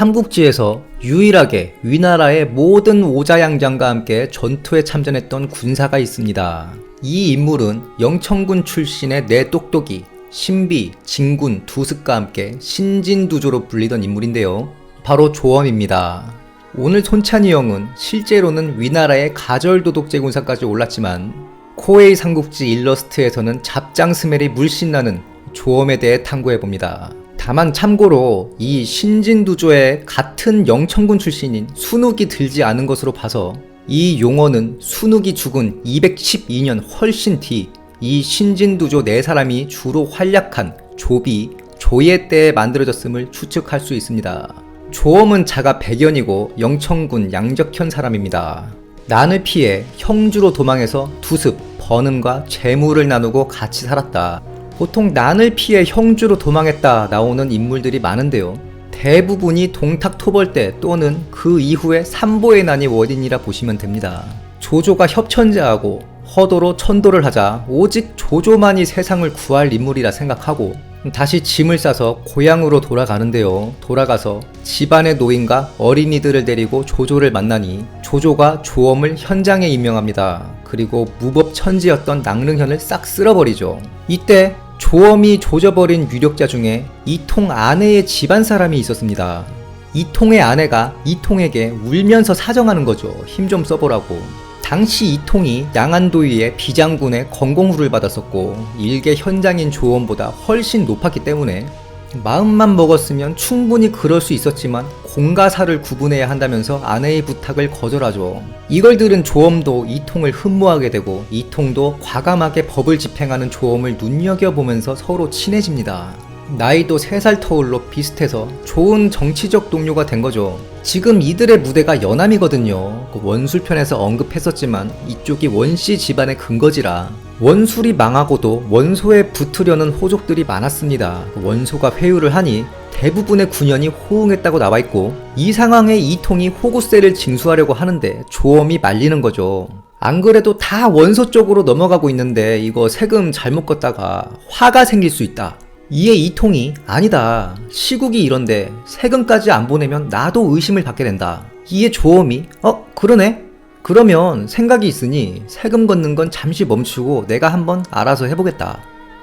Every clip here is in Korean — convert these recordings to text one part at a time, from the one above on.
삼국지에서 유일하게 위나라의 모든 오자양장과 함께 전투에 참전했던 군사가 있습니다. 이 인물은 영천군 출신의 내 똑똑이, 신비, 진군, 두습과 함께 신진두조로 불리던 인물인데요. 바로 조엄입니다. 오늘 손찬이 형은 실제로는 위나라의 가절도독제 군사까지 올랐지만 코에이 삼국지 일러스트에서는 잡장 스멜이 물씬 나는 조엄에 대해 탐구해봅니다. 다만 참고로 이 신진두조의 같은 영천군 출신인 순욱이 들지 않은 것으로 봐서 이 용어는 순욱이 죽은 212년 훨씬 뒤 이 신진두조 네 사람이 주로 활약한 조비, 조예 때에 만들어졌음을 추측할 수 있습니다. 조엄은 자가 백연이고 영천군 양적현 사람입니다. 난을 피해 형주로 도망해서 두습, 번음과 재물을 나누고 같이 살았다. 보통 난을 피해 형주로 도망했다 나오는 인물들이 많은데요. 대부분이 동탁토벌대 또는 그 이후에 삼보의 난이 원인이라 보시면 됩니다. 조조가 협천제하고 허도로 천도를 하자 오직 조조만이 세상을 구할 인물이라 생각하고 다시 짐을 싸서 고향으로 돌아가는데요. 돌아가서 집안의 노인과 어린이들을 데리고 조조를 만나니 조조가 조엄을 현장에 임명합니다. 그리고 무법천지였던 낭릉현을 싹 쓸어버리죠. 이때 조엄이 조져버린 유력자 중에 이통 아내의 집안 사람이 있었습니다. 이통의 아내가 이통에게 울면서 사정하는 거죠. 힘 좀 써보라고. 당시 이통이 양안도위의 비장군의 건공후를 받았었고 일개 현장인 조원보다 훨씬 높았기 때문에 마음만 먹었으면 충분히 그럴 수 있었지만 공가사를 구분해야 한다면서 아내의 부탁을 거절하죠. 이걸 들은 조엄도 이통을 흠모하게 되고 이통도 과감하게 법을 집행하는 조엄을 눈여겨보면서 서로 친해집니다. 나이도 3살 터울로 비슷해서 좋은 정치적 동료가 된 거죠. 지금 이들의 무대가 연암이거든요. 그 원술편에서 언급했었지만 이쪽이 원씨 집안의 근거지라 원술이 망하고도 원소에 붙으려는 호족들이 많았습니다. 그 원소가 회유를 하니 대부분의 군연이 호응했다고 나와 있고 이 상황에 이통이 호구세를 징수하려고 하는데 조엄이 말리는 거죠. 안 그래도 다 원소 쪽으로 넘어가고 있는데 이거 세금 잘못 걷다가 화가 생길 수 있다. 이에 이통이 아니다. 시국이 이런데 세금까지 안 보내면 나도 의심을 받게 된다. 이에 조엄이 어 그러네. 그러면 생각이 있으니 세금 걷는 건 잠시 멈추고 내가 한번 알아서 해보겠다.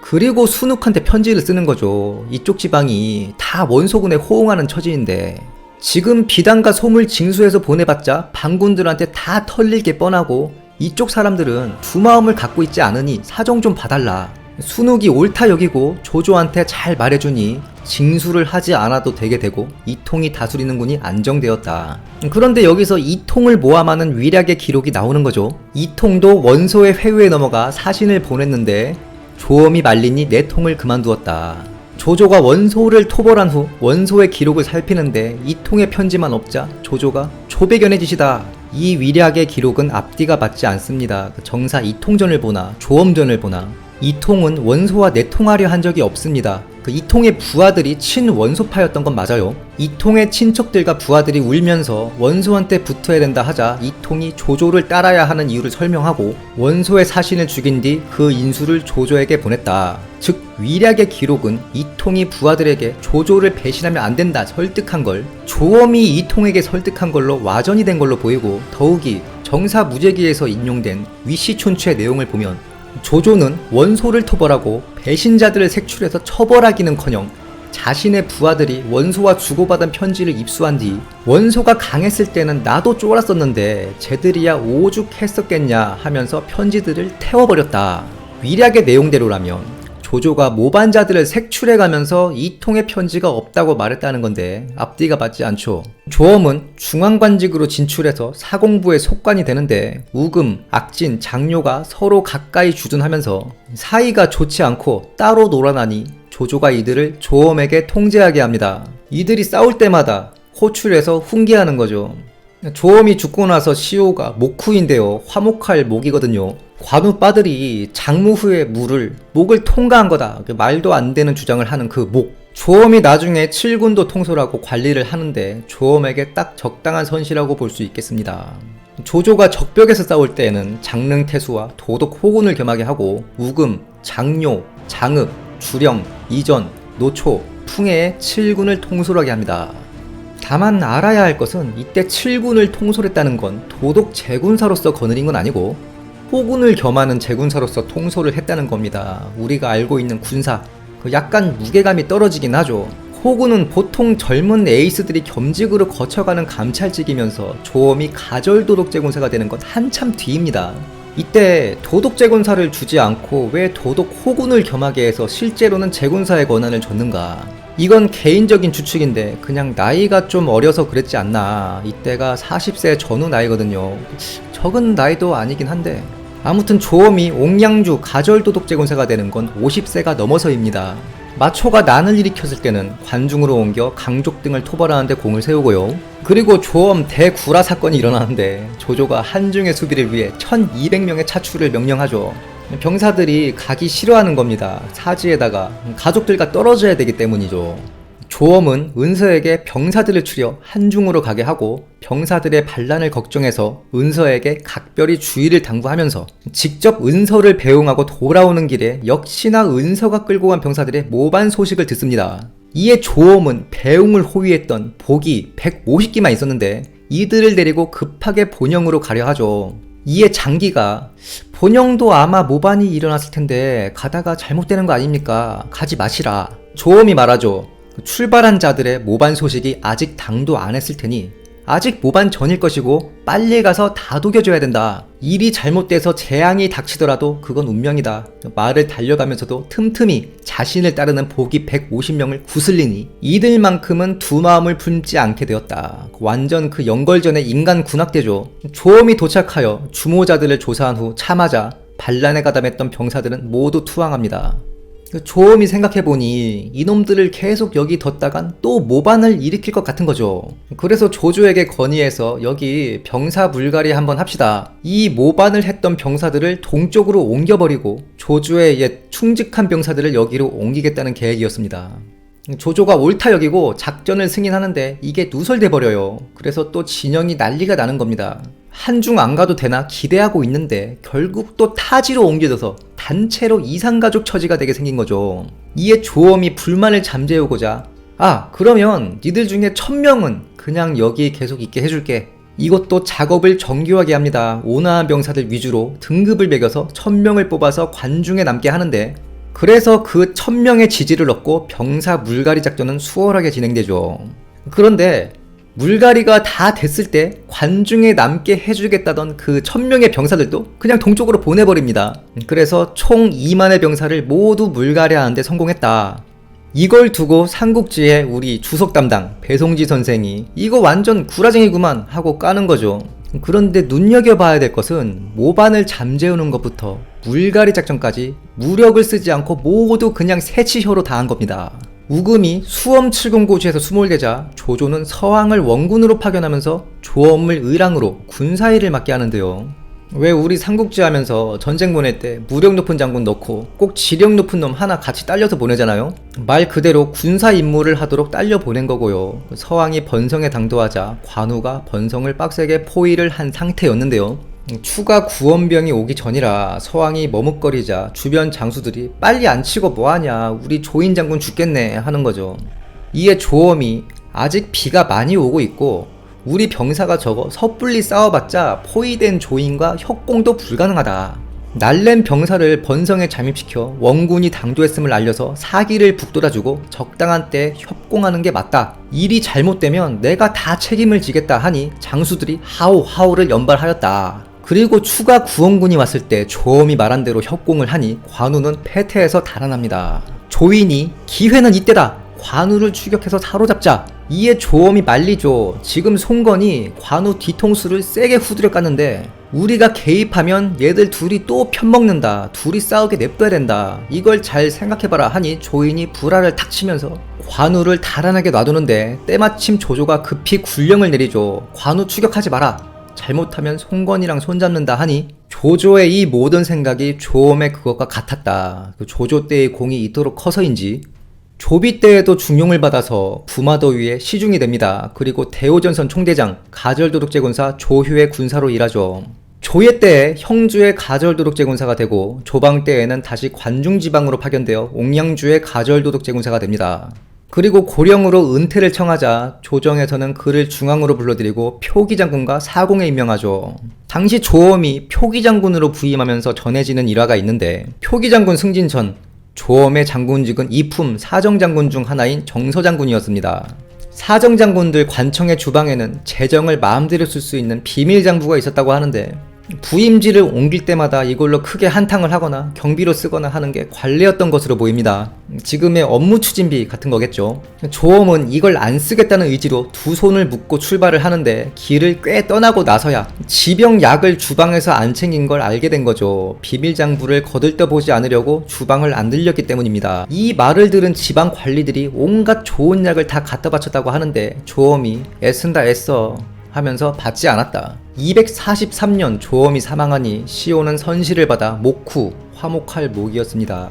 그리고 순욱한테 편지를 쓰는 거죠. 이쪽 지방이 다 원소군에 호응하는 처지인데 지금 비단과 솜을 징수해서 보내봤자 반군들한테 다 털릴 게 뻔하고 이쪽 사람들은 두 마음을 갖고 있지 않으니 사정 좀 봐달라. 순욱이 옳다 여기고 조조한테 잘 말해주니 징수를 하지 않아도 되게 되고 이통이 다스리는 군이 안정되었다. 그런데 여기서 이통을 모함하는 위략의 기록이 나오는 거죠. 이통도 원소의 회유에 넘어가 사신을 보냈는데 조엄이 말리니 내 통을 그만두었다. 조조가 원소를 토벌한 후 원소의 기록을 살피는데 이 통의 편지만 없자 조조가 초배견의 짓이다. 이 위략의 기록은 앞뒤가 맞지 않습니다. 정사 이통전을 보나 조엄전을 보나 이통은 원소와 내통하려 한 적이 없습니다. 그 이통의 부하들이 친원소파였던 건 맞아요. 이통의 친척들과 부하들이 울면서 원소한테 붙어야 된다 하자 이통이 조조를 따라야 하는 이유를 설명하고 원소의 사신을 죽인 뒤 그 인수를 조조에게 보냈다. 즉 위략의 기록은 이통이 부하들에게 조조를 배신하면 안 된다 설득한 걸 조엄이 이통에게 설득한 걸로 와전이 된 걸로 보이고 더욱이 정사 무제기에서 인용된 위시촌추의 내용을 보면 조조는 원소를 토벌하고 배신자들을 색출해서 처벌하기는커녕 자신의 부하들이 원소와 주고받은 편지를 입수한 뒤 원소가 강했을 때는 나도 쫄았었는데 쟤들이야 오죽했었겠냐 하면서 편지들을 태워버렸다. 위략의 내용대로라면 조조가 모반자들을 색출해가면서 이 통의 편지가 없다고 말했다는 건데 앞뒤가 맞지 않죠. 조엄은 중앙관직으로 진출해서 사공부의 속관이 되는데 우금, 악진, 장료가 서로 가까이 주둔하면서 사이가 좋지 않고 따로 놀아나니 조조가 이들을 조엄에게 통제하게 합니다. 이들이 싸울 때마다 호출해서 훈계하는 거죠. 조엄이 죽고 나서 시오가 목후인데요. 화목할 목이거든요. 관우 빠들이 장무 후에 물을 목을 통과한 거다. 그 말도 안 되는 주장을 하는 그 목. 조엄이 나중에 칠군도 통솔하고 관리를 하는데 조엄에게 딱 적당한 선시라고 볼 수 있겠습니다. 조조가 적벽에서 싸울 때에는 장릉태수와 도독 호군을 겸하게 하고 우금, 장료, 장읍, 주령, 이전, 노초, 풍해의 칠군을 통솔하게 합니다. 다만 알아야 할 것은 이때 7군을 통솔했다는 건 도독 제군사로서 거느린 건 아니고 호군을 겸하는 제군사로서 통솔을 했다는 겁니다. 우리가 알고 있는 군사, 그 약간 무게감이 떨어지긴 하죠. 호군은 보통 젊은 에이스들이 겸직으로 거쳐가는 감찰직이면서 조엄이 가절 도독 제군사가 되는 건 한참 뒤입니다. 이때 도독 제군사를 주지 않고 왜 도독 호군을 겸하게 해서 실제로는 제군사의 권한을 줬는가? 이건 개인적인 추측인데 그냥 나이가 좀 어려서 그랬지 않나. 이때가 40세 전후 나이거든요. 적은 나이도 아니긴 한데 아무튼 조엄이 옥량주 가절도독 제군사가 되는 건 50세가 넘어서입니다. 마초가 난을 일으켰을 때는 관중으로 옮겨 강족 등을 토벌하는데 공을 세우고요. 그리고 조엄 대구라 사건이 일어나는데 조조가 한중의 수비를 위해 1200명의 차출을 명령하죠. 병사들이 가기 싫어하는 겁니다. 사지에다가 가족들과 떨어져야 되기 때문이죠. 조엄은 은서에게 병사들을 추려 한중으로 가게 하고 병사들의 반란을 걱정해서 은서에게 각별히 주의를 당부하면서 직접 은서를 배웅하고 돌아오는 길에 역시나 은서가 끌고 간 병사들의 모반 소식을 듣습니다. 이에 조엄은 배웅을 호위했던 복이 150기만 있었는데 이들을 데리고 급하게 본영으로 가려 하죠. 이에 장기가 본영도 아마 모반이 일어났을 텐데 가다가 잘못되는 거 아닙니까? 가지 마시라. 조엄이 말하죠. 출발한 자들의 모반 소식이 아직 당도 안 했을 테니 아직 모반 전일 것이고 빨리 가서 다독여줘야 된다. 일이 잘못돼서 재앙이 닥치더라도 그건 운명이다. 말을 달려가면서도 틈틈이 자신을 따르는 복이 150명을 구슬리니 이들만큼은 두 마음을 품지 않게 되었다. 완전 그 연걸전의 인간 군악대죠. 조엄이 도착하여 주모자들을 조사한 후 참하자 반란에 가담했던 병사들은 모두 투항합니다. 그 조음이 생각해보니 이놈들을 계속 여기 뒀다간 또 모반을 일으킬 것 같은 거죠. 그래서 조조에게 건의해서 여기 병사 물갈이 한번 합시다. 이 모반을 했던 병사들을 동쪽으로 옮겨버리고 조조의 옛 충직한 병사들을 여기로 옮기겠다는 계획이었습니다. 조조가 옳다 여기고 작전을 승인하는데 이게 누설돼 버려요. 그래서 또 진영이 난리가 나는 겁니다. 한중 안 가도 되나 기대하고 있는데 결국 또 타지로 옮겨져서 단체로 이상가족 처지가 되게 생긴 거죠. 이에 조엄이 불만을 잠재우고자 아 그러면 니들 중에 천명은 그냥 여기 계속 있게 해줄게. 이것도 작업을 정교하게 합니다. 온화한 병사들 위주로 등급을 매겨서 천명을 뽑아서 관중에 남게 하는데 그래서 그 천명의 지지를 얻고 병사 물갈이 작전은 수월하게 진행되죠. 그런데 물갈이가 다 됐을 때 관중에 남게 해주겠다던 그 천명의 병사들도 그냥 동쪽으로 보내버립니다. 그래서 총 2만의 병사를 모두 물갈이하는데 성공했다. 이걸 두고 삼국지의 우리 주석 담당 배송지 선생이 이거 완전 구라쟁이구만 하고 까는 거죠. 그런데 눈여겨봐야 될 것은 모반을 잠재우는 것부터 물갈이 작전까지 무력을 쓰지 않고 모두 그냥 새치효로 다한 겁니다. 우금이 수엄 7공고지에서 수몰되자 조조는 서왕을 원군으로 파견하면서 조엄을 의랑으로 군사일을 맡게 하는데요. 왜 우리 삼국지 하면서 전쟁 보낼 때 무력 높은 장군 넣고 꼭 지력 높은 놈 하나 같이 딸려서 보내잖아요? 말 그대로 군사 임무를 하도록 딸려 보낸 거고요. 서왕이 번성에 당도하자 관우가 번성을 빡세게 포위를 한 상태였는데요. 추가 구원병이 오기 전이라 서왕이 머뭇거리자 주변 장수들이 빨리 안 치고 뭐하냐 우리 조인 장군 죽겠네 하는 거죠. 이에 조엄이 아직 비가 많이 오고 있고 우리 병사가 적어 섣불리 싸워봤자 포위된 조인과 협공도 불가능하다. 날랜 병사를 번성에 잠입시켜 원군이 당도했음을 알려서 사기를 북돋아주고 적당한 때 협공하는 게 맞다. 일이 잘못되면 내가 다 책임을 지겠다 하니 장수들이 하오 하오를 연발하였다. 그리고 추가 구원군이 왔을 때 조엄이 말한 대로 협공을 하니 관우는 패퇴해서 달아납니다. 조인이 기회는 이때다. 관우를 추격해서 사로잡자. 이에 조엄이 말리죠. 지금 송건이 관우 뒤통수를 세게 후드려 깠는데 우리가 개입하면 얘들 둘이 또 편먹는다. 둘이 싸우게 냅둬야 된다. 이걸 잘 생각해봐라 하니 조인이 불화를 탁 치면서 관우를 달아나게 놔두는데 때마침 조조가 급히 군령을 내리죠. 관우 추격하지 마라. 잘못하면 송건이랑 손잡는다 하니 조조의 이 모든 생각이 조엄의 그것과 같았다. 그 조조 때의 공이 이토록 커서인지 조비 때에도 중용을 받아서 부마더위에 시중이 됩니다. 그리고 대오전선 총대장 가절도독제군사 조휴의 군사로 일하죠. 조예 때에 형주의 가절도독제군사가 되고 조방 때에는 다시 관중지방으로 파견되어 옥량주의 가절도독제군사가 됩니다. 그리고 고령으로 은퇴를 청하자 조정에서는 그를 중앙으로 불러들이고 표기장군과 사공에 임명하죠. 당시 조엄이 표기장군으로 부임하면서 전해지는 일화가 있는데 표기장군 승진 전 조엄의 장군직은 이품 사정장군 중 하나인 정서장군이었습니다. 사정장군들 관청의 주방에는 재정을 마음대로 쓸 수 있는 비밀장부가 있었다고 하는데 부임지를 옮길 때마다 이걸로 크게 한탕을 하거나 경비로 쓰거나 하는 게 관례였던 것으로 보입니다. 지금의 업무 추진비 같은 거겠죠. 조엄은 이걸 안 쓰겠다는 의지로 두 손을 묶고 출발을 하는데 길을 꽤 떠나고 나서야 지병 약을 주방에서 안 챙긴 걸 알게 된 거죠. 비밀 장부를 거들떠보지 않으려고 주방을 안 들렸기 때문입니다. 이 말을 들은 지방 관리들이 온갖 좋은 약을 다 갖다 바쳤다고 하는데 조엄이 애쓴다 애써 하면서 받지 않았다. 243년 조엄이 사망하니 시온은 선시를 받아 목후, 화목할 목이었습니다.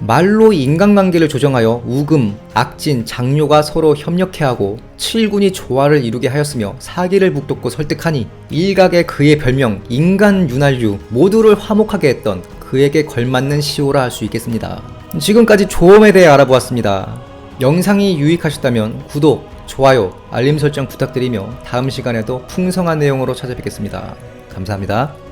말로 인간관계를 조정하여 우금, 악진, 장료가 서로 협력해하고 칠군이 조화를 이루게 하였으며 사기를 북돋고 설득하니 일각의 그의 별명 인간 윤활유 모두를 화목하게 했던 그에게 걸맞는 시호라 할 수 있겠습니다. 지금까지 조엄에 대해 알아보았습니다. 영상이 유익하셨다면 구독, 좋아요, 알림 설정 부탁드리며 다음 시간에도 풍성한 내용으로 찾아뵙겠습니다. 감사합니다.